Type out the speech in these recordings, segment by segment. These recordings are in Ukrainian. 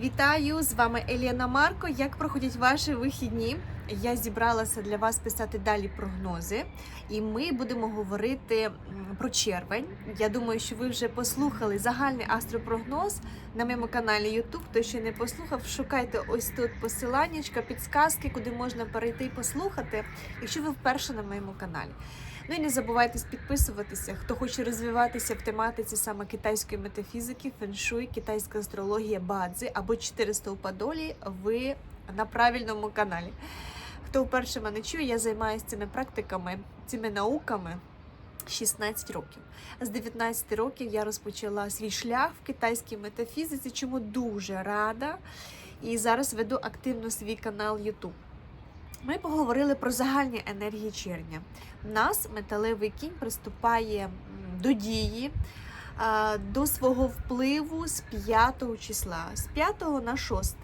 Вітаю! З вами Еліна Марко. Як проходять ваші вихідні? Я зібралася для вас писати далі прогнози, і ми будемо говорити про червень. Я думаю, що ви вже послухали загальний астропрогноз на моєму каналі YouTube. Хто ще не послухав, шукайте ось тут посиланнячка, підсказки, куди можна перейти і послухати, якщо ви вперше на моєму каналі. Ну і не забувайте підписуватися, хто хоче розвиватися в тематиці саме китайської метафізики, феншуй, китайська астрологія, бадзи або 400 у Подолі, ви на правильному каналі. Хто вперше мене чує, я займаюся цими практиками, цими науками 16 років. З 19 років я розпочала свій шлях в китайській метафізиці, чому дуже рада. І зараз веду активно свій канал YouTube. Ми поговорили про загальні енергії червня. В нас металевий кінь приступає до дії, до свого впливу з 5 числа. З 5 на 6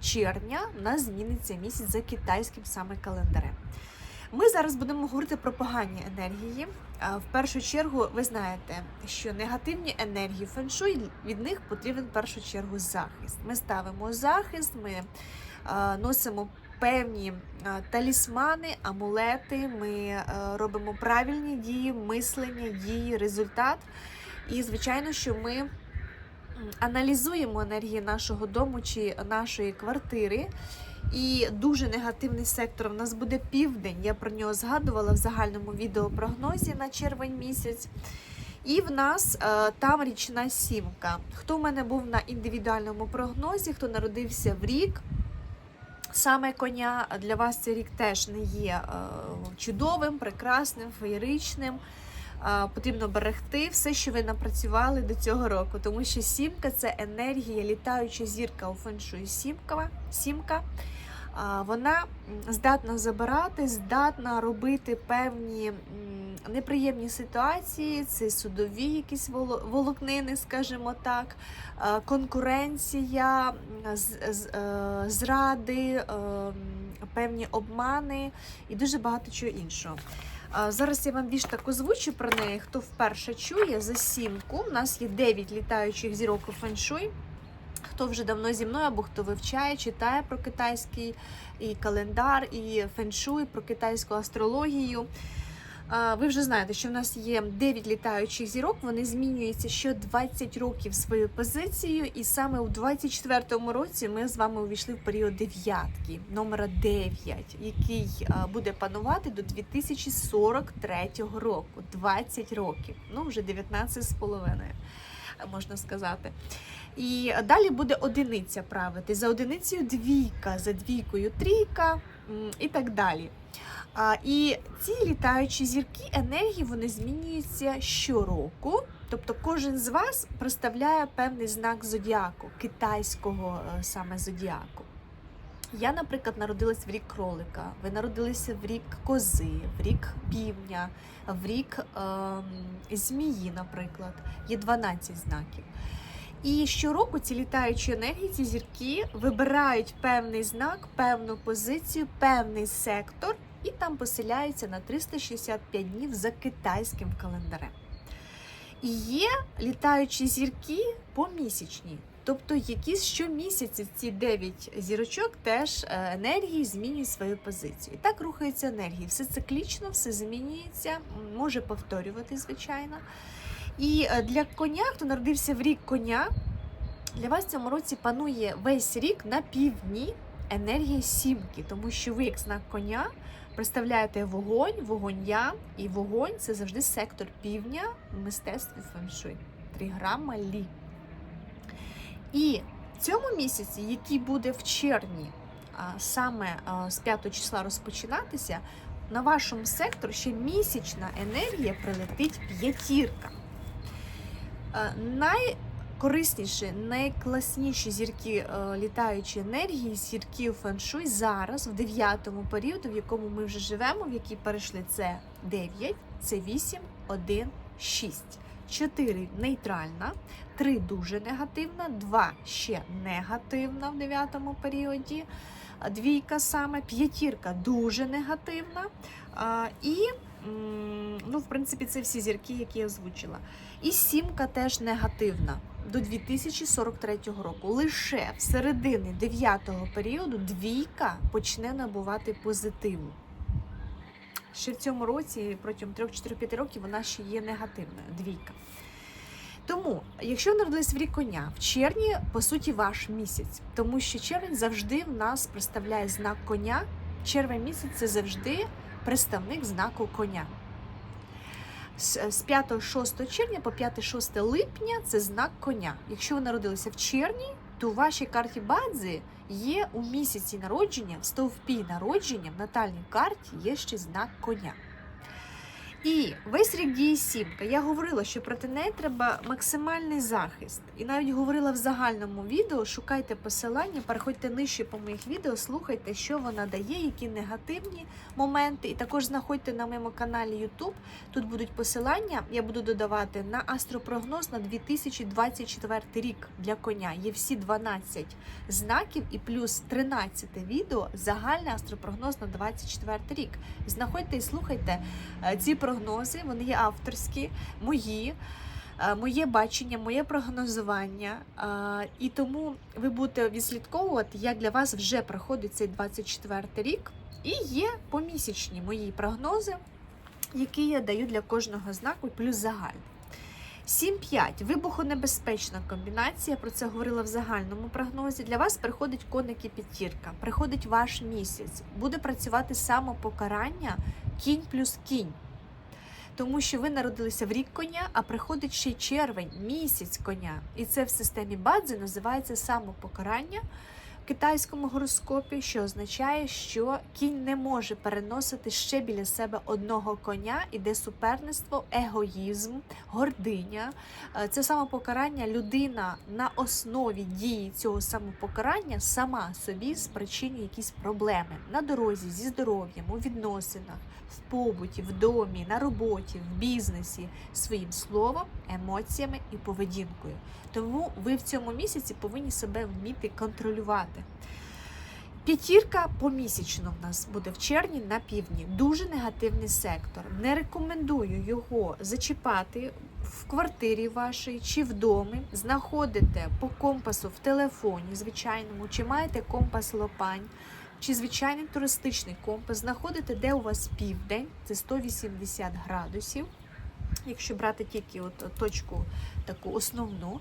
червня в нас зміниться місяць за китайським саме календарем. Ми зараз будемо говорити про погані енергії. В першу чергу, ви знаєте, що негативні енергії феншуй від них потрібен в першу чергу захист. Ми ставимо захист, ми носимо певні талісмани, амулети. Ми робимо правильні дії, мислення, дії, результат. І звичайно, що ми аналізуємо енергії нашого дому чи нашої квартири. І дуже негативний сектор в нас буде південь. Я про нього згадувала в загальному відеопрогнозі на червень місяць. І в нас е, там річна сімка. Хто в мене був на індивідуальному прогнозі, хто народився в рік, саме коня для вас цей рік теж не є е, чудовим, прекрасним, феєричним. Е, Потрібно берегти все, що ви напрацювали до цього року, тому що сімка це енергія, літаюча зірка у феншую сімка. сімка. Вона здатна забирати, здатна робити певні неприємні ситуації, це судові якісь воло- волокнини, скажімо так, е, конкуренція, е, зради, е, певні обмани і дуже багато чого іншого. Зараз я вам більш так озвучу про неї. Хто вперше чує за сімку. У нас є 9 літаючих зірок у феншуй. Хто вже давно зі мною, або хто вивчає, читає про китайський і календар, і феншуй, про китайську астрологію. Ви вже знаєте, що в нас є 9 літаючих зірок, вони змінюються що 20 років свою позицію, і саме у 24-му році ми з вами увійшли в період дев'ятки, номера 9, який буде панувати до 2043 року, 20 років, ну вже 19 з половиною, можна сказати. І далі буде одиниця правити. За одиницею двійка, за двійкою трійка і так далі. І ці літаючі зірки енергії вони змінюються щороку. Тобто кожен з вас представляє певний знак зодіаку, китайського е, саме зодіаку. Я, наприклад, народилась в рік кролика, ви народилися в рік кози, в рік півня, в рік ем, змії, наприклад. Є 12 знаків. І щороку ці літаючі енергії, ці зірки вибирають певний знак, певну позицію, певний сектор і там поселяються на 365 днів за китайським календарем. І є літаючі зірки помісячні. Тобто якісь щомісяці ці 9 зірочок теж е, енергії змінюють свою позицію. І так рухаються енергії. Все циклічно, все змінюється, може повторювати, звичайно. І е, для коня, хто народився в рік коня, для вас в цьому році панує весь рік на півдні енергія сімки, тому що ви, як знак коня, представляєте вогонь, вогонь я, і вогонь це завжди сектор півдня в мистецтві феншуй. Триграма лі. І в цьому місяці, який буде в червні, саме з 5 числа розпочинатися, на вашому секторі ще місячна енергія прилетить п'ятірка. Е, Найкорисніші, найкласніші зірки е, літаючі енергії, зірки феншуй зараз, в дев'ятому періоді, в якому ми вже живемо, в який перейшли це 9, це 8, 1, 6. 4 нейтральна, 3 дуже негативна, 2 ще негативна в дев'ятому періоді, двійка саме, п'ятірка дуже негативна. І ну, в принципі, це всі зірки, які я озвучила. І сімка теж негативна до 2043 року. Лише в середини 9-го періоду двійка почне набувати позитиву. Ще в цьому році, протягом 3-4-5 років, вона ще є негативною. Двійка. Тому, якщо народились в рік коня, в червні, по суті, ваш місяць, тому що червень завжди в нас представляє знак коня. Червень місяць це завжди представник знаку коня. З з 5-6 червня по 5-6 липня це знак коня. Якщо ви народилися в червні, то у вашій карті бадзи є у місяці народження, в стовпі народження, в натальній карті є ще знак коня. І весь рік діє сімка. Я говорила, що проти неї треба максимальний захист. І навіть говорила в загальному відео: шукайте посилання, переходьте нижче по моїх відео, слухайте, що вона дає, які негативні моменти. І також знаходьте на моєму каналі YouTube. Тут будуть посилання. Я буду додавати на астропрогноз на 2024 рік для коня. Є всі 12 знаків і плюс 13 відео. Загальний астропрогноз на 24 рік. Знаходьте і слухайте е, ці прогнози, вони є авторські, мої. е, Моє бачення, моє прогнозування, е, і тому ви будете відслідковувати, як для вас вже проходить цей 24 рік. І є помісячні мої прогнози, які я даю для кожного знаку, плюс загальний. 7-5 вибухонебезпечна комбінація. Про це говорила в загальному прогнозі. Для вас приходить коник і п'ятірка, приходить ваш місяць, буде працювати самопокарання кінь плюс кінь. Тому що ви народилися в рік коня, а приходить ще червень, місяць коня. І це в системі Бадзи називається самопокарання в китайському гороскопі, що означає, що кінь не може переносити ще біля себе одного коня, іде суперництво, егоїзм, гординя. Е, Це самопокарання людина на основі дії цього самопокарання сама собі спричинює якісь проблеми на дорозі, зі здоров'ям, у відносинах, в побуті, в домі, на роботі, в бізнесі, своїм словом, емоціями і поведінкою. Тому ви в цьому місяці повинні себе вміти контролювати. П'ятірка помісячно в нас буде в червні на півдні. Дуже негативний сектор. Не рекомендую його зачіпати в квартирі вашій чи в домі. Знаходите по компасу в телефоні, звичайному, чи маєте компас лопань, чи звичайний туристичний компас. Знаходите, де у вас південь, це 180 градусів. Якщо брати тільки от точку таку основну,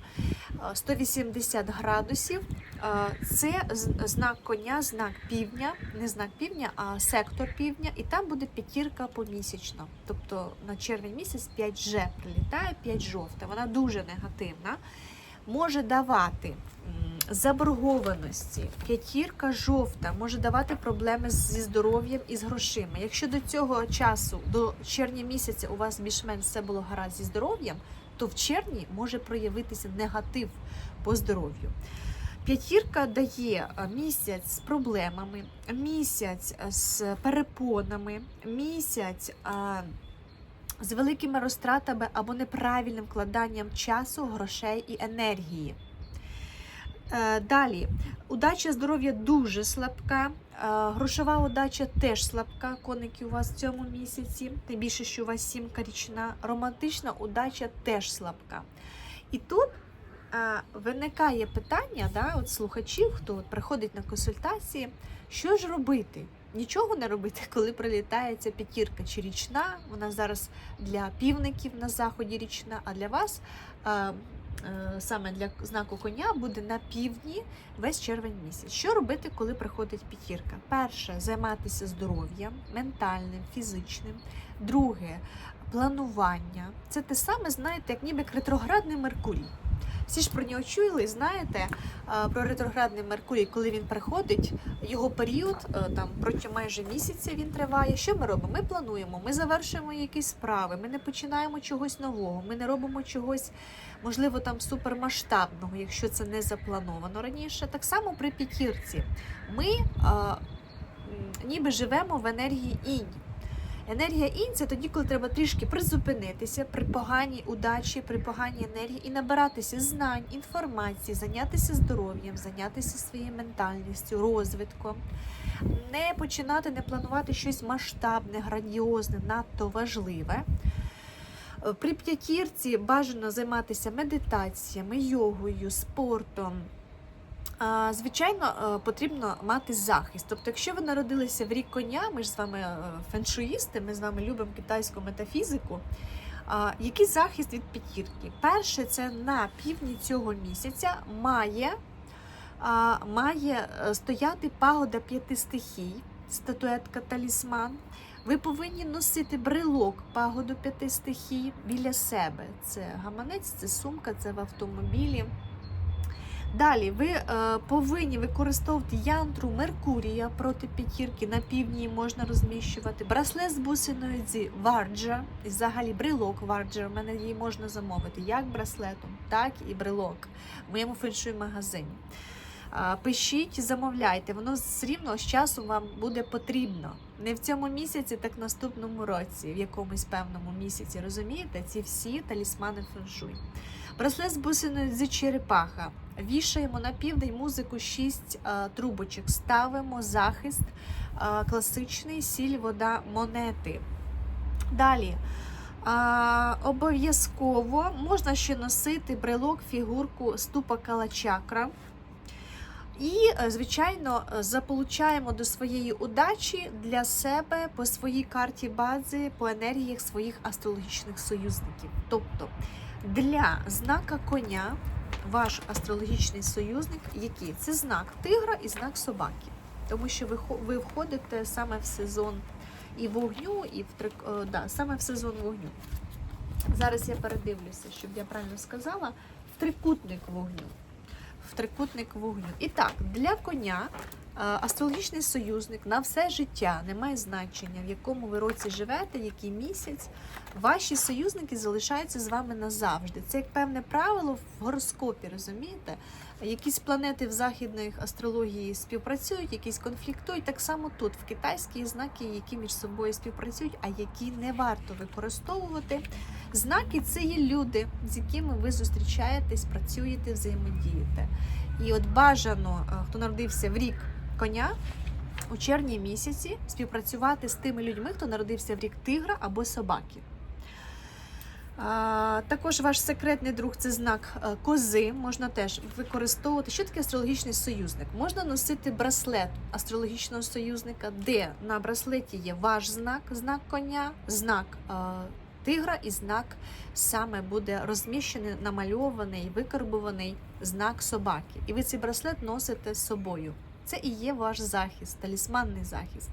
е, 180 градусів. Е, Це знак коня, знак півдня, не знак півдня, а сектор півдня, і там буде п'ятірка помісячно. Тобто на червень місяць 5G прилітає, 5 жовта. Вона дуже негативна. Може давати заборгованості, п'ятірка жовта може давати проблеми зі здоров'ям і з грошима. Якщо до цього часу, до червня місяця, у вас більш-менш все було гаразд зі здоров'ям, то в червні може проявитися негатив по здоров'ю. П'ятірка дає е, місяць з проблемами, місяць е, з перепонами, місяць е, з великими розтратами або неправильним вкладанням часу, грошей і енергії. Е, Далі, удача здоров'я дуже слабка. е, Грошова удача теж слабка, коники у вас в цьому місяці, тим більше, що у вас сімка річна. Романтична удача теж слабка. І тут е, виникає питання, да, от слухачів, хто от приходить на консультації, що ж робити? Нічого не робити, коли прилітає ця п'ятірка чи річна. Вона зараз для півників на заході річна, а для вас саме для знаку коня буде на півдні весь червень місяць. Що робити, коли приходить п'ятірка? Перше займатися здоров'ям, ментальним, фізичним. Друге планування. Це те саме, знаєте, як ніби ретроградний Меркурій. Всі ж про нього чули, знаєте про ретроградний Меркурій, коли він приходить, його період е, там протягом майже місяця він триває. Що ми робимо? Ми плануємо, ми завершуємо якісь справи, ми не починаємо чогось нового, ми не робимо чогось, можливо, там супермасштабного, якщо це не заплановано раніше. Так само при п'ятірці. Ми а, ніби живемо в енергії інь. Енергія інь це тоді, коли треба трішки призупинитися при поганій удачі, при поганій енергії і набиратися знань, інформації, зайнятися здоров'ям, зайнятися своєю ментальністю, розвитком. Не починати, не планувати щось масштабне, грандіозне, надто важливе. При п'ятірці бажано займатися медитаціями, йогою, спортом. Звичайно, е, потрібно мати захист. Тобто, якщо ви народилися в рік коня, ми ж з вами е, феншуїсти, ми з вами любимо китайську метафізику. Який захист від п'ятірки? Перше, це на півдні цього місяця має, має е, стояти пагода п'яти стихій, статуетка талісман. Ви повинні носити брелок пагоду п'яти стихій біля себе. Це гаманець, це сумка, це в автомобілі. Далі ви е, повинні використовувати янтру Меркурія проти п'ятірки. На півдні можна розміщувати браслет з бусиною зі варджа, і взагалі брелок варджа. У мене її можна замовити як браслетом, так і брелок в моєму феншуй магазині. А, Пишіть, замовляйте, воно все рівно з часом вам буде потрібно. Не в цьому місяці, так в наступному році, в якомусь певному місяці. Розумієте? Ці всі талісмани феншуй. Браслет з бусиною з черепаха. Вішаємо на південь музику 6 трубочок. Ставимо захист а, класичний сіль, вода, монети. Далі. А, обов'язково можна ще носити брелок, фігурку ступа калачакра. І, е, звичайно, е, заполучаємо до своєї удачі для себе по своїй карті бази, по енергіях своїх астрологічних союзників. Тобто для знака коня ваш астрологічний союзник, який? Це знак тигра і знак собаки. Тому що ви, ви входите саме в сезон і вогню, і в трик- е, да, саме в сезон вогню. Зараз я передивлюся, щоб я правильно сказала, трикутник вогню. В трикутник вогню. І так, для коня астрологічний союзник на все життя не має значення, в якому ви році живете, який місяць. Ваші союзники залишаються з вами назавжди. Це як певне правило в гороскопі, розумієте? Якісь планети в західної астрології співпрацюють, якісь конфліктують. Так само тут в китайські знаки, які між собою співпрацюють, а які не варто використовувати. Знаки це є люди, з якими ви зустрічаєтесь, працюєте, взаємодієте. І от бажано, е, хто народився в рік коня. У червні місяці співпрацювати з тими людьми, хто народився в рік тигра або собаки. А, також ваш секретний друг це знак е, кози. Можна теж використовувати. Що таке астрологічний союзник? Можна носити браслет астрологічного союзника, де на браслеті є ваш знак, знак коня, знак е, тигра і знак саме буде розміщений, намальований, викарбований знак собаки. І ви цей браслет носите з собою. Це і є ваш захист, талісманний захист.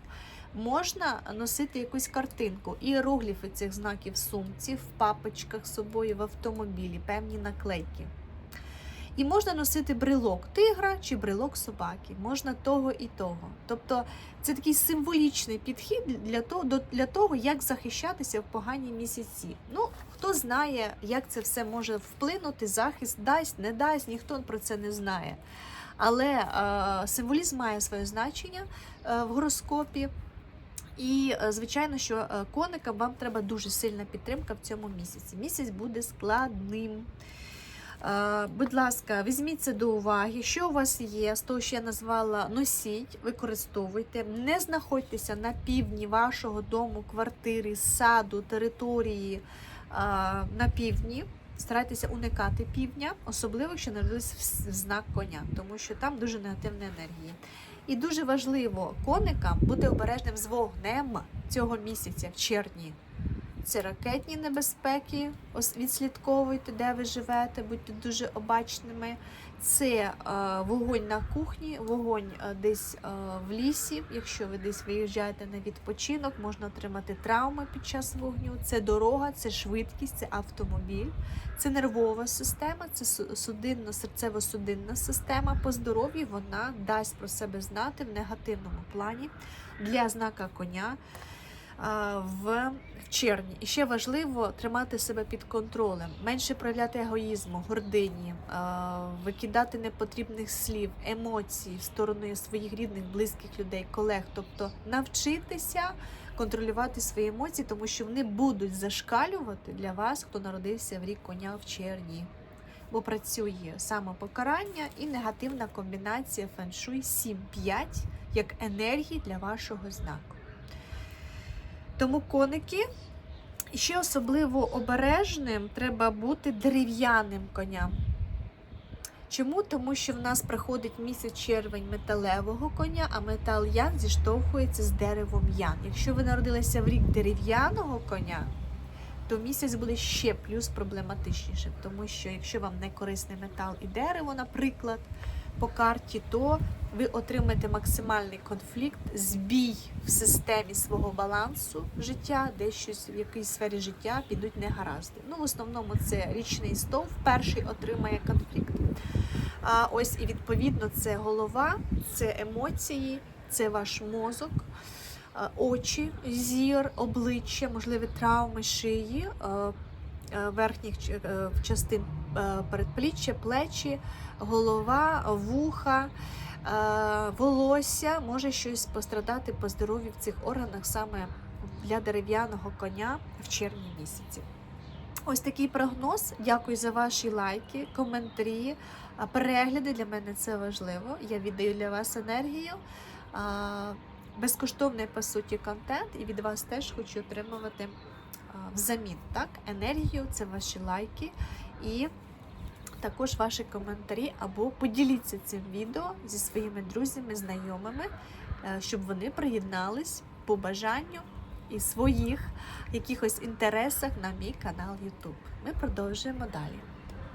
Можна носити якусь картинку, іерогліфи цих знаків в сумці, в папочках з собою, в автомобілі, певні наклейки. І можна носити брелок тигра чи брелок собаки, можна того і того. Тобто це такий символічний підхід для того, для того, як захищатися в погані місяці. Ну, хто знає, як це все може вплинути, захист дасть, не дасть, ніхто про це не знає. Але е, символізм має своє значення е, в гороскопі. І е, звичайно, що коникам вам треба дуже сильна підтримка в цьому місяці. Місяць буде складним. Будь ласка, візьміть це до уваги. Що у вас є, з того, що я назвала, носіть, використовуйте. Не знаходьтеся на півдні вашого дому, квартири, саду, території на півдні. Старайтеся уникати півдня, особливо якщо народились в знак коня, тому що там дуже негативна енергія. І дуже важливо коникам бути обережним з вогнем цього місяця в червні. Це ракетні небезпеки, відслідковуйте, де ви живете, будьте дуже обачними. Це е, вогонь на кухні, вогонь е, десь е, в лісі. Якщо ви десь виїжджаєте на відпочинок, можна отримати травми під час вогню. Це дорога, це швидкість, це автомобіль, це нервова система, це су- судинно серцево-судинна система. По здоров'ю вона дасть про себе знати в негативному плані для знака коня в червні. І ще важливо тримати себе під контролем, менше проявляти егоїзму, гордині, викидати непотрібних слів, емоцій в сторону своїх рідних, близьких людей, колег. Тобто навчитися контролювати свої емоції, тому що вони будуть зашкалювати для вас, хто народився в рік коня в червні. Бо працює самопокарання і негативна комбінація феншуй 7-5 як енергії для вашого знаку. Тому коники ще особливо обережним треба бути дерев'яним коням. Чому? Тому що в нас приходить місяць червень металевого коня, а метал ян зіштовхується з деревом ян. Якщо ви народилися в рік дерев'яного коня, то місяць буде ще плюс проблематичнішим, тому що якщо вам не корисний метал і дерево, наприклад, по карті, то ви отримаєте максимальний конфлікт, збій в системі свого балансу життя, де щось в якійсь сфері життя підуть негаразди. Ну, в основному це річний стовп, перший отримає конфлікт. А ось і відповідно це голова, це емоції, це ваш мозок, очі, зір, обличчя, можливі травми шиї, верхніх е, частин передпліччя, плечі, голова, вуха, е, волосся може щось пострадати по здоров'ю в цих органах саме для дерев'яного коня в червні місяці. Ось такий прогноз. Дякую за ваші лайки, коментарі, перегляди. Для мене це важливо. Я віддаю для вас енергію. Безкоштовний по суті контент, і від вас теж хочу отримувати взамін так, енергію, це ваші лайки і також ваші коментарі або поділіться цим відео зі своїми друзями, знайомими, е, щоб вони приєднались по бажанню і своїх якихось інтересах на мій канал YouTube. Ми продовжуємо далі.